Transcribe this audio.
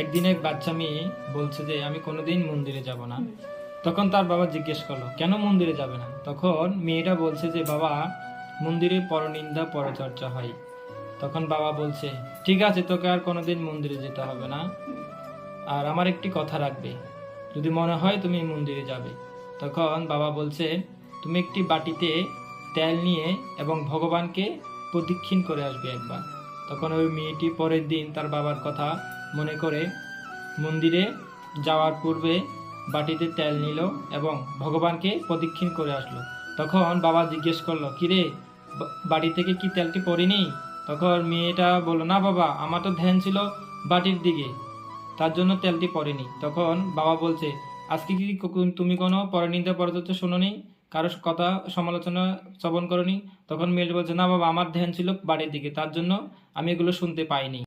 একদিন এক বাচ্চা মেয়ে বলছে যে আমি কোনোদিন মন্দিরে যাব না। তখন তার বাবা জিজ্ঞেস করল কেন মন্দিরে যাবে না? তখন মেয়েটা বলছে যে বাবা মন্দিরে পরনিন্দা পরচর্চা হয়। তখন বাবা বলছে ঠিক আছে তোকে আর কোনোদিন মন্দিরে যেতে হবে না। আর আমার একটি কথা রাখবে যদি মনে হয় তুমি মন্দিরে যাবে। তখন বাবা বলছে তুমি একটি বাটিতে তেল নিয়ে এবং ভগবানকে প্রদক্ষিণ করে আসবে একবার। তখন ওই মেয়েটি পরের দিন তার বাবার কথা মনে করে মন্দিরে যাওয়ার পূর্বে বাটিতে তেল নিল এবং ভগবানকে প্রদক্ষিণ করে আসলো। তখন বাবা জিজ্ঞেস করল, কিরে বাড়ি থেকে কি তেলটি পড়িনি? তখন মেয়েটা বলল, না বাবা, আমার তো ধ্যান ছিল বাটির দিকে, তার জন্য তেলটি পড়েনি। তখন বাবা বলছে, আজকে কি তুমি কোনো পরনিন্দা পরচর্চা শোনোনি? কারও কথা সমালোচনা শ্রবণ করনি? তখন মেয়েটা বলছে, না বাবা, আমার ধ্যান ছিল বাড়ির দিকে, তার জন্য আমি এগুলো শুনতে পাইনি।